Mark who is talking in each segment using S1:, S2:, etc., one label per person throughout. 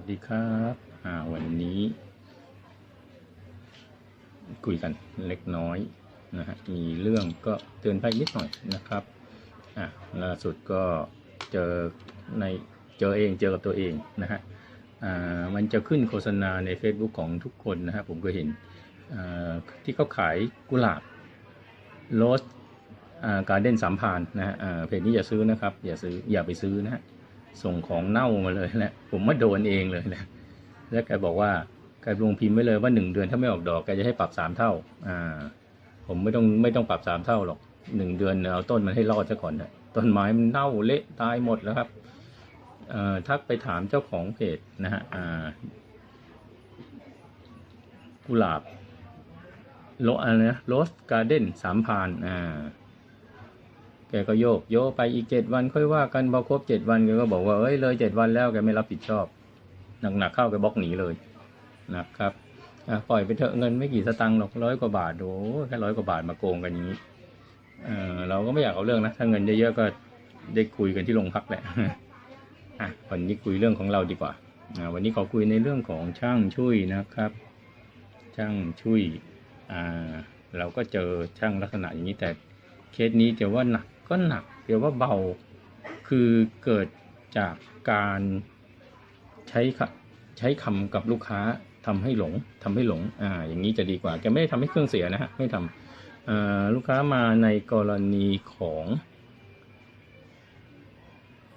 S1: วัสดีครับวันนี้ คุยกันเล็กน้อยนะฮะมีเรื่องก็เตือนภัยนิดหน่อยนะครับอ่าล่าสุดก็เจอในเจอเองเจอกับตัวเองนะฮะอ่ามันจะขึ้นโฆษณาใน Facebook ของทุกคนนะฮะผมก็เห็นอ่าที่เขาขายกุหลาบโรสการเด้นสามพานนะฮะอ่าเพจนี้อย่าซื้อนะครับ อย่าซื้ออย่าไปซื้อนะฮะ ส่งของเน่ามาเลยแหละผมมาโดนเองเลยนะแล้วแกบอกว่าแกลงพิมพ์ไว้เลยว่าหนึ่งเดือนถ้าไม่ออกดอกแกจะให้ปรับสามเท่า อ่า ผมไม่ต้องไม่ต้องปรับสามเท่าหรอกหนึ่งเดือนเอาต้นมันให้รอดซะก่อนนะต้นไม้มันเน่าเละตายหมดแล้วครับเอ่อทักไปถามเจ้าของเพจนะฮะอ่ากุหลาบโลอะไรนะโรสการ์เด้นสามพานอ่า แกก็โยก โยกไปอีกเจ็ดวันค่อยว่ากันพอครบเจ็ดวันแกก็บอกว่าเอ้ยเลยเจ็ดวันแล้วแกไม่รับผิดชอบหนักๆเข้าแกบล็อกหนีเลยนะครับปล่อยไปเถอะเงินไม่กี่สตังค์หรอกร้อยกว่าบาทโอ้แค่ร้อยกว่าบาทมาโกงกันอย่างนี้เออเราก็ไม่อยากเอาเรื่องนะถ้าเงินเยอะๆก็ได้คุยกันที่โรงพักแหละอะวันนี้คุยเรื่องของเราดีกว่าอ่าวันนี้ขอคุยในเรื่องของช่างช่วยนะครับ ช่างช่วยอ่าเราก็เจอช่างลักษณะอย่างนี้แต่เคสนี้จะว่าหนัก ก็หนักเดี๋ยวว่าเบา คือเกิดจากการใช้คใช้คำกับลูกค้าทำให้หลงทำให้หลงอ่าอย่างนี้จะดีกว่าแกไม่ได้ทำให้เครื่องเสียนะฮะไม่ทำอ่าลูกค้ามาในกรณีของ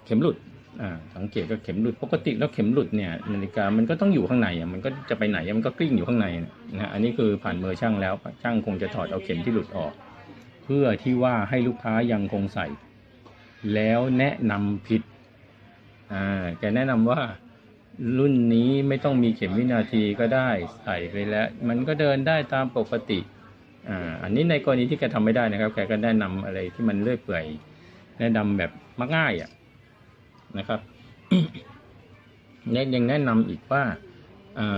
S1: เข็มหลุดอ่าสังเกตก็เข็มหลุดปกติแล้วเข็มหลุดเนี่ยนาฬิกามันก็ต้องอยู่ข้างในอะมันก็จะไปไหนมันก็กลิ้งอยู่ข้างในนะฮะอันนี้คือผ่านมือช่างแล้วช่างคงจะถอดเอาเข็มที่หลุดออก เพื่อที่ว่าให้ลูกค้ายังคงใส่ แล้วแนะนำผิดอ่าแกแนะนำว่ารุ่นนี้ไม่ต้องมีเข็มวินาทีก็ได้ใส่ไปแล้ว มันก็เดินได้ตามปกติอ่าอันนี้ในกรณีที่แกทำไม่ได้นะครับ แกก็แนะนำอะไรที่มันเลื่อยเปื่อยแนะนำแบบมักง่ายอะนะครับแนยังแนะนำอีกว่า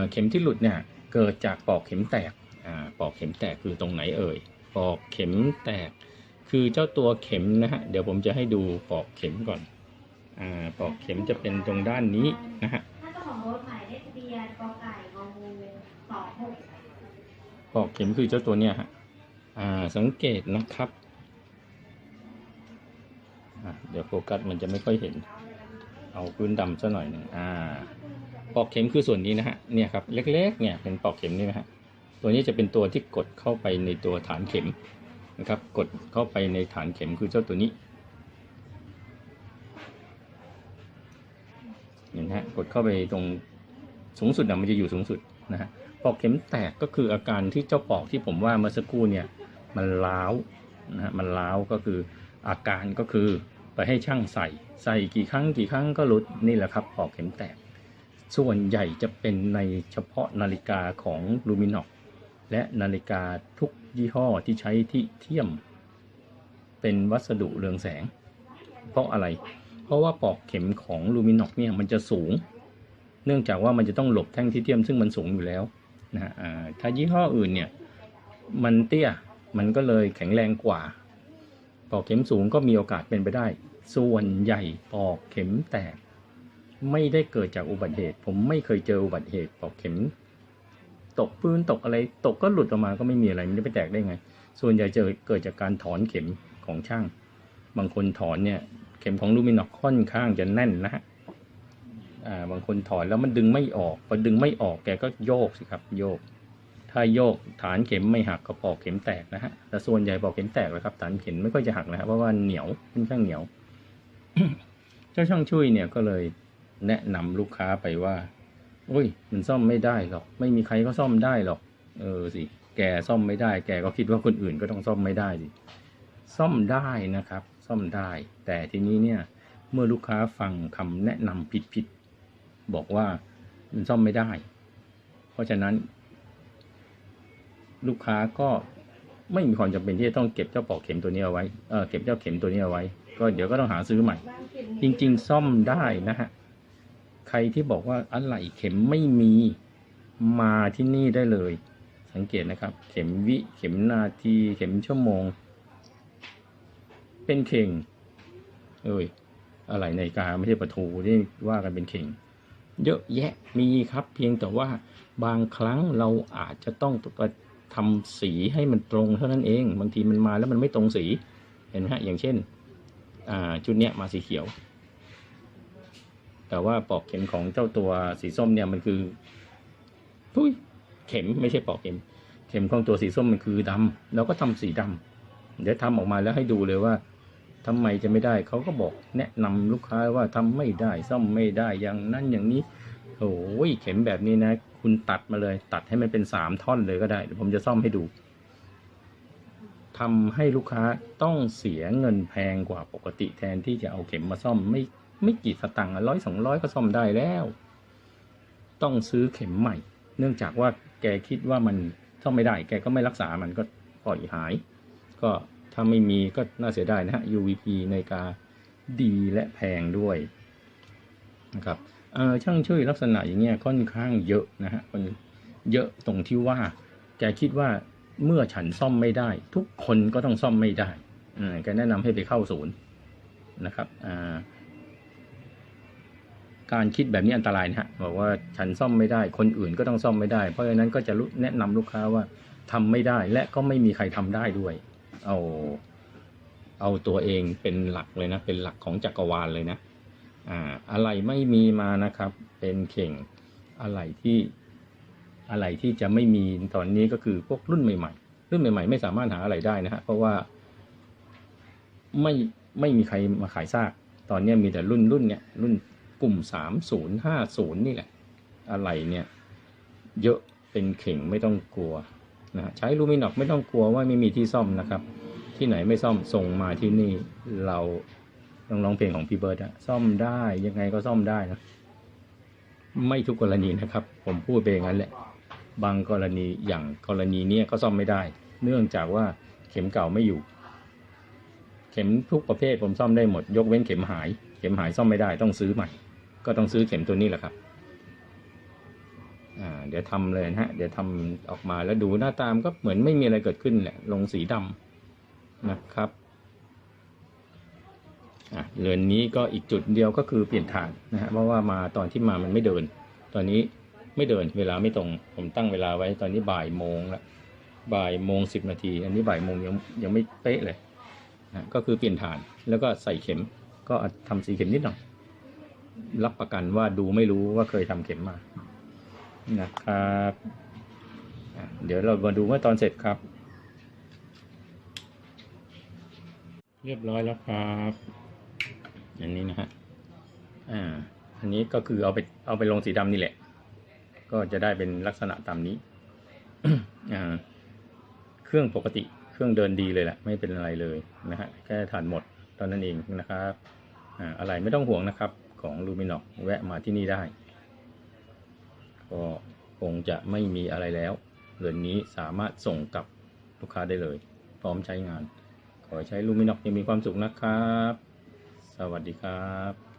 S1: เข็มที่หลุดเนี่ยเกิดจากปอกเข็มแตกอ่าปอกเข็มแตกคือตรงไหนเอ่ย ปอกเข็มแตก คือเจ้าตัวเข็มนะฮะเดี๋ยวผมจะให้ดูปอกเข็มก่อนอ่าปอกเข็มจะเป็นตรงด้านนี้นะฮะ
S2: ถ้าเจ้าของรถหมายเลขทะเบียนกไก่งองูสองหก
S1: ปอกเข็มคือเจ้าตัวเนี้ยฮะอ่าสังเกตนะครับอ่าเดี๋ยวโฟกัสมันจะไม่ค่อยเห็น เอาพื้นดำซะหน่อยหนึ่งอ่าปอกเข็มคือส่วนนี้นะฮะเนี่ยครับเล็กๆเนี่ยเป็นปอกเข็มนี่นะฮะ ตัวนี้จะเป็นตัวที่กดเข้าไปในตัวฐานเข็มนะครับ กดเข้าไปในฐานเข็มคือเจ้าตัวนี้เห็นไหมฮะกดเข้าไปตรงสูงสุดนะมันจะอยู่สูงสุดนะฮะปอกเข็มแตกก็คืออาการที่เจ้าปอกที่ผมว่าเมื่อสักครู่เนี่ยมันล้าวนะฮะมันล้าวก็คืออาการก็คือไปให้ช่างใส่ ใส่กี่ครั้งกี่ครั้งก็หลุดนี่แหละครับปอกเข็มแตก ส่วนใหญ่จะเป็นในเฉพาะนาฬิกาของลูมินอก และนาฬิกาทุกยี่ห้อที่ใช้ที่เทียม เป็นวัสดุเรืองแสง เพราะอะไร เพราะว่าปอกเข็มของลูมินอกเนี่ยมันจะสูง เนื่องจากว่ามันจะต้องหลบแท่งที่เทียมซึ่งมันสูงอยู่แล้วนะฮะถ้ายี่ห้ออื่นเนี่ยมันเตี้ยมันก็เลยแข็งแรงกว่า ปอกเข็มสูงก็มีโอกาสเป็นไปได้ ส่วนใหญ่ปอกเข็มแตก ไม่ได้เกิดจากอุบัติเหตุ ผมไม่เคยเจออุบัติเหตุปอกเข็ม ตกพื้นตกอะไร ตกก็หลุดออกมาก็ไม่มีอะไรมันจะไปแตกได้ไง ส่วนใหญ่จะเกิดจากการถอนเข็มของช่าง บางคนถอนเนี่ย เข็มของลูมินอกค่อนข้างจะแน่นนะฮะอ่าบางคนถอนแล้วมันดึงไม่ออกพอดึงไม่ออกแกก็โยกสิครับ โยก ถ้าโยกฐานเข็มไม่หักก็ปอกเข็มแตกนะฮะแต่ส่วนใหญ่ปอกเข็มแตกแล้วครับฐานเข็มไม่ค่อยจะหักนะครับเพราะว่าเหนียวค่อนข้างเหนียว เจ้าช่างช่วยเนี่ยก็เลยแนะนำลูกค้าไปว่า อุ้ย มันซ่อมไม่ได้หรอก ไม่มีใครก็ซ่อมได้หรอก เออสิ แกซ่อมไม่ได้ แกก็คิดว่าคนอื่นก็ต้องซ่อมไม่ได้สิ ซ่อมได้นะครับ ซ่อมได้ แต่ทีนี้เนี่ย เมื่อลูกค้าฟังคำแนะนำผิดๆ บอกว่ามันซ่อมไม่ได้ เพราะฉะนั้น ลูกค้าก็ไม่มีความจำเป็นที่จะต้องเก็บเจ้าปอกเข็มตัวนี้เอาไว้ เออเก็บเจ้าเข็มตัวนี้เอาไว้ ก็เดี๋ยวก็ต้องหาซื้อใหม่ จริง ๆ ซ่อมได้นะฮะ รที่บอกว่าอะไหล่เข็มไม่มีมาที่นี่ได้เลย สังเกตนะครับ เข็มวิเข็มนาทีเข็มชั่วโมง เป็นเข่ง เอ้ยอะไรในกาไม่ใช่ประตูที่ว่ากันเป็นเข่ง เยอะแยะมีครับ เพียงแต่ว่าบางครั้งเราอาจจะต้องไปทำสีให้มันตรงเท่านั้นเอง บางทีมันมาแล้วมันไม่ตรงสีเห็นไหมฮะอย่างเช่น อ่า ชุดเนี้ยมาสีเขียว แต่ว่าปอกเข็มของเจ้าตัวสีส้มเนี่ยมันคือทุยเข็มไม่ใช่ปอกเข็ม เข็มของตัวสีส้มมันคือดำเราก็ทำสีดำเดี๋ยวทำออกมาแล้วให้ดูเลยว่าทำไมจะไม่ได้เขาก็บอกแนะนำลูกค้าว่าทำไม่ได้ซ่อมไม่ได้อย่างนั้นอย่างนี้โอ้ยเข็มแบบนี้นะ คุณตัดมาเลย ตัดให้มันเป็นสามท่อนเลยก็ได้เดี๋ยวผมจะซ่อมให้ดูทำให้ลูกค้าต้องเสียเงินแพงกว่าปกติแทนที่จะเอาเข็มมาซ่อมไม่ ไม่กี่สตังค์ร้อยสองร้อยก็ซ่อมได้แล้ว ต้องซื้อเข็มใหม่ เนื่องจากว่าแกคิดว่ามันซ่อมไม่ได้ แกก็ไม่รักษามันก็ปล่อยหาย ก็ถ้าไม่มีก็น่าเสียดายนะฮะ UVP ในกาดีและแพงด้วยนะครับเออช่างช่วยลักษณะอย่างเงี้ยค่อนข้างเยอะนะฮะมันเยอะตรงที่ว่า แกคิดว่าเมื่อฉันซ่อมไม่ได้ ทุกคนก็ต้องซ่อมไม่ได้อ่าแกแนะนำให้ไปเข้าศูนย์นะครับอ่า การคิดแบบนี้อันตรายนะฮะบอกว่าฉันซ่อมไม่ได้ คนอื่นก็ต้องซ่อมไม่ได้ เพราะฉะนั้นก็จะแนะนำลูกค้าว่าทำไม่ได้และก็ไม่มีใครทำได้ด้วย เอาเอาตัวเองเป็นหลักเลยนะ เป็นหลักของจักรวาลเลยนะ อ่า อะไรไม่มีมานะครับ เป็นเข่งอะไรที่อะไรที่จะไม่มีตอนนี้ก็คือพวกรุ่นใหม่ๆ รุ่นใหม่ ๆ ไม่สามารถหาอะไรได้นะฮะเพราะว่าไม่ไม่มีใครมาขายซาก ตอนนี้มีแต่รุ่นรุ่นเนี่ยรุ่น กลุ่มสามศูนย์ห้าศูนย์นี่แหละ อะไรเนี่ย เยอะเป็นเข่งไม่ต้องกลัวนะฮะใช้ลูมินอกไม่ต้องกลัวว่าไม่มีที่ซ่อมนะครับ ที่ไหนไม่ซ่อมส่งมาที่นี่เราต้องร้องเพลงของพี่เบิร์ดอะซ่อมได้ยังไงก็ซ่อมได้นะ ไม่ทุกกรณีนะครับ ผมพูดไปอย่างนั้นแหละ บางกรณีอย่างกรณีเนี้ยก็ซ่อมไม่ได้ เนื่องจากว่าเข็มเก่าไม่อยู่ เข็มทุกประเภทผมซ่อมได้หมด ยกเว้นเข็มหาย เข็มหายซ่อมไม่ได้ต้องซื้อใหม่ ก็ต้องซื้อเข็มตัวนี้แหละครับเดี๋ยวทำเลยนะฮะ เดี๋ยวทำออกมาแล้วดูหน้าตามก็เหมือนไม่มีอะไรเกิดขึ้นแหละ ลงสีดำนะครับอะเรือนนี้ก็อีกจุดเดียวก็คือเปลี่ยนฐานนะฮะเพราะว่ามาตอนที่มามันไม่เดิน ตอนนี้ไม่เดินเวลาไม่ตรง ผมตั้งเวลาไว้ตอนนี้บ่ายโมงละบ่ายโมงสิบนาที อันนี้บ่ายโมงยังยังไม่เป๊ะเลยนะก็คือเปลี่ยนฐานแล้วก็ใส่เข็ม ก็ทำสีเข็มนิดหน่อย รับประกันว่าดูไม่รู้ว่าเคยทำเข็มมานะครับเดี๋ยวเรามาดูเมื่อตอนเสร็จครับ เรียบร้อยแล้วครับอันนี้นะฮะอ่าอันนี้ก็คือเอาไปเอาไปลงสีดำนี่แหละ ก็จะได้เป็นลักษณะตามนี้อ่าเครื่องปกติเครื่องเดินดีเลยแหละไม่เป็นอะไรเลยนะฮะแค่ฐานหมดตอนนั้นเองนะครับอ่าอะไรไม่ต้องห่วงนะครับ ของลูมินอกแวะมาที่นี่ได้ ก็คงจะไม่มีอะไรแล้วเรือนนี้สามารถส่งกับลูกค้าได้เลย พร้อมใช้งาน ขอให้ใช้ลูมินอกยังมีความสุขนะครับ สวัสดีครับ